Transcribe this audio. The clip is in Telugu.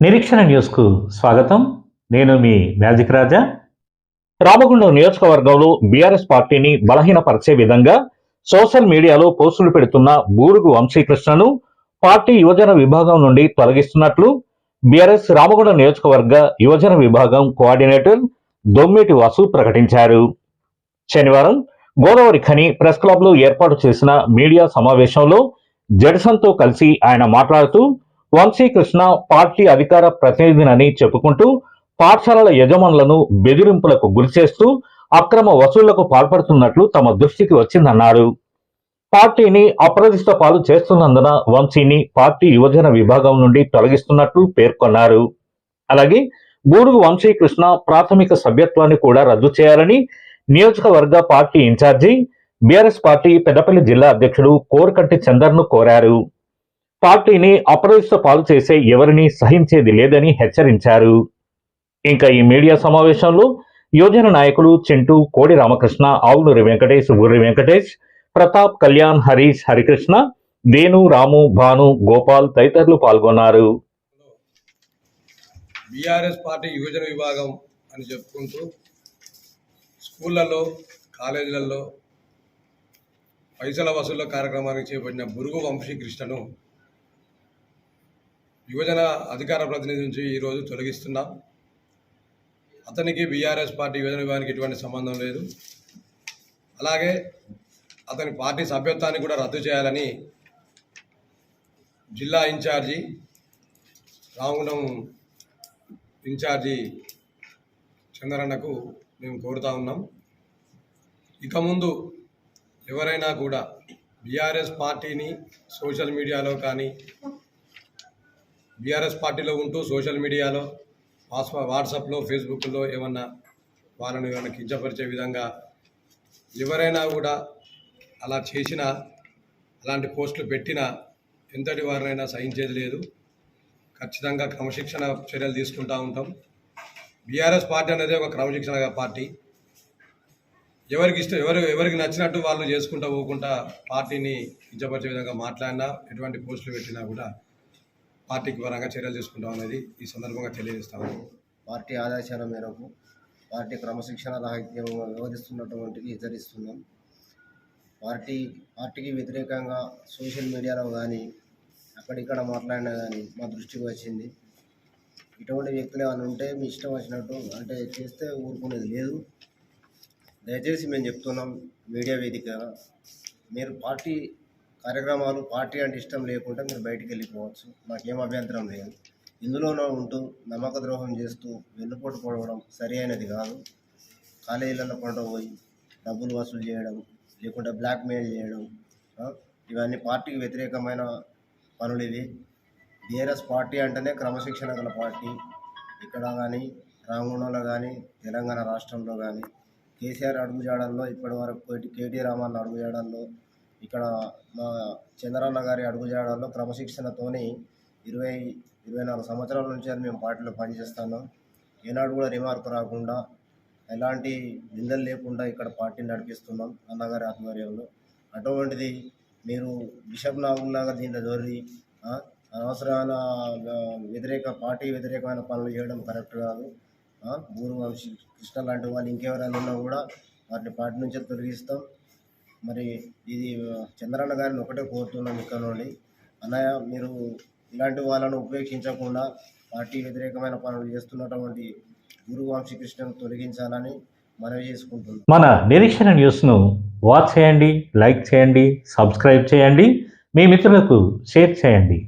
నిరీక్షణ న్యూస్కు స్వాగతం. నేను మీ మ్యాజిక్ రాజా. రామగుండం నియోజకవర్గంలో బీఆర్ఎస్ పార్టీని బలహీనపరిచే విధంగా సోషల్ మీడియాలో పోస్టులు పెడుతున్న బూరుగు వంశీకృష్ణను పార్టీ యువజన విభాగం నుండి తొలగిస్తున్నట్లు బీఆర్ఎస్ రామగుండం నియోజకవర్గ యువజన విభాగం కోఆర్డినేటర్ దొమ్మేటి వాసు ప్రకటించారు. శనివారం గోదావరి ఖని ప్రెస్ క్లబ్లో ఏర్పాటు చేసిన మీడియా సమావేశంలో జడ్సన్తో కలిసి ఆయన మాట్లాడుతూ వంశీకృష్ణ పార్టీ అధికార ప్రతినిధినని చెప్పుకుంటూ పాఠశాలల యజమానులను బెదిరింపులకు గురిచేస్తూ అక్రమ వసూళ్ళకు పాల్పడుతున్నట్లు తమ దృష్టికి వచ్చిందన్నారు. పార్టీని అప్రదిష్ట పాలు చేస్తున్నందున వంశీని పార్టీ యువజన విభాగం నుండి తొలగిస్తున్నట్లు పేర్కొన్నారు. అలాగే గూడుగు వంశీకృష్ణ ప్రాథమిక సభ్యత్వాన్ని కూడా రద్దు చేయాలని నియోజకవర్గ party incharge BRS party Peddapalli జిల్లా అధ్యక్షుడు కోరకంటి చందర్ను కోరారు. పార్టీని అప్రదిష్ట పాలు చేసే ఎవరిని సహించేది లేదని హెచ్చరించారు. ఇంకా ఈ మీడియా సమావేశంలో యోజన నాయకులు చింటూ కోడి రామకృష్ణ ఆవులూరి వెంకటేష్ ఊరి వెంకటేష్ ప్రతాప్ కళ్యాణ్ హరీష్ హరికృష్ణ వేణు రాము భాను గోపాల్ తదితరులు పాల్గొన్నారు. బీఆర్ఎస్ పార్టీ యువజన విభాగం అని చెప్పుకుంటూ స్కూళ్ళల్లో కాలేజీలలో పైసల వసూళ్ళ కార్యక్రమానికి చేపట్టిన బురుగు వంశీకృష్ణను యువజన అధికార ప్రతినిధి నుంచి ఈరోజు తొలగిస్తున్నాం. అతనికి బీఆర్ఎస్ పార్టీ యువజన విభాగానికి ఎటువంటి సంబంధం లేదు. అలాగే అతని పార్టీ సభ్యత్వాన్ని కూడా రద్దు చేయాలని జిల్లా ఇన్ఛార్జి రామగుండం ఇన్ఛార్జి చంద్రన్నకు మేము కోరుతా ఉన్నాం. ఇక ముందు ఎవరైనా కూడా బీఆర్ఎస్ పార్టీని సోషల్ మీడియాలో కానీ బీఆర్ఎస్ పార్టీలో ఉంటూ సోషల్ మీడియాలో వాట్సా వాట్సాప్లో ఫేస్బుక్లో ఏమన్నా వాళ్ళని ఏమైనా కించపరిచే విధంగా ఎవరైనా కూడా అలా చేసినా అలాంటి పోస్టులు పెట్టినా ఎంతటి వారినైనా సహించేది లేదు. ఖచ్చితంగా క్రమశిక్షణ చర్యలు తీసుకుంటూ ఉంటాం. బీఆర్ఎస్ పార్టీ అనేది ఒక క్రమశిక్షణ పార్టీ. ఎవరికి ఇష్టం ఎవరు ఎవరికి నచ్చినట్టు వాళ్ళు చేసుకుంటూ పోకుండా పార్టీని కించపరిచే విధంగా మాట్లాడినా ఎటువంటి పోస్టులు పెట్టినా కూడా పార్టీకి పరంగా చర్యలు తీసుకుంటాం అనేది ఈ సందర్భంగా తెలియజేస్తాము. పార్టీ ఆదేశాల మేరకు పార్టీ క్రమశిక్షణ రాహిత్యం వివరిస్తున్నటువంటిది హెచ్చరిస్తున్నాం. పార్టీ పార్టీకి వ్యతిరేకంగా సోషల్ మీడియాలో కానీ అక్కడిక్కడ మాట్లాడినా కానీ మా దృష్టికి వచ్చింది. ఇటువంటి వ్యక్తులు ఏమైనా ఉంటే మీ ఇష్టం వచ్చినట్టు అంటే చేస్తే ఊరుకునేది లేదు. దయచేసి మేము చెప్తున్నాం మీడియా వేదికగా మీరు పార్టీ కార్యక్రమాలు పార్టీ అంటే ఇష్టం లేకుంటే మీరు బయటికి వెళ్ళిపోవచ్చు. మాకేం అభ్యంతరం లేదు. ఇందులోనూ ఉంటూ నమ్మక ద్రోహం చేస్తూ వెన్నుపోటు పొడవడం సరి అయినది కాదు. కాలేజీలలో కొంట పోయి డబ్బులు వసూలు చేయడం లేకుంటే బ్లాక్మెయిల్ చేయడం ఇవన్నీ పార్టీకి వ్యతిరేకమైన పనులు ఇవి. బీఆర్ఎస్ పార్టీ అంటేనే క్రమశిక్షణ గల పార్టీ. ఇక్కడ కానీ రామగుండంలో కానీ తెలంగాణ రాష్ట్రంలో కానీ కేసీఆర్ అడుగుజాడల్లో ఇప్పటి వరకు కేటీ రామన్న అడుగుజాడల్లో ఇక్కడ మా చంద్రన్న గారి అడుగుజాడల్లో క్రమశిక్షణతోని ఇరవై ఇరవై నాలుగు సంవత్సరాల నుంచి అది మేము పార్టీలో పనిచేస్తున్నాం. ఏనాడు కూడా రిమార్క్ రాకుండా ఎలాంటి నిందలు లేకుండా ఇక్కడ పార్టీని నడిపిస్తున్నాం అన్నగారి ఆధ్వర్యంలో. అటువంటిది మీరు బిషప్ నాగులాగా దీంట్లో దొరి అనవసరమైన వ్యతిరేక పార్టీ వ్యతిరేకమైన పనులు చేయడం కరెక్ట్ కాదు. భూరు వంశీ కృష్ణ లాంటి వాళ్ళు ఇంకెవరైనా ఉన్నా కూడా వాటిని పార్టీ నుంచే తొలగిస్తాం. మరి ఇది చంద్రన్న గారిని ఒకటే కోరుతున్నాం ఇక్కడ నుండి. అన్నయ్య మీరు ఇలాంటి వాళ్ళను ఉపేక్షించకుండా పార్టీ వ్యతిరేకమైన పనులు చేస్తున్నటువంటి గురు వంశీకృష్ణను తొలగించాలని మనవి చేసుకుంటున్నాం. మన నిరీక్షణ న్యూస్ను వాచ్ చేయండి లైక్ చేయండి సబ్స్క్రైబ్ చేయండి. మీ మిత్రులకు షేర్ చేయండి.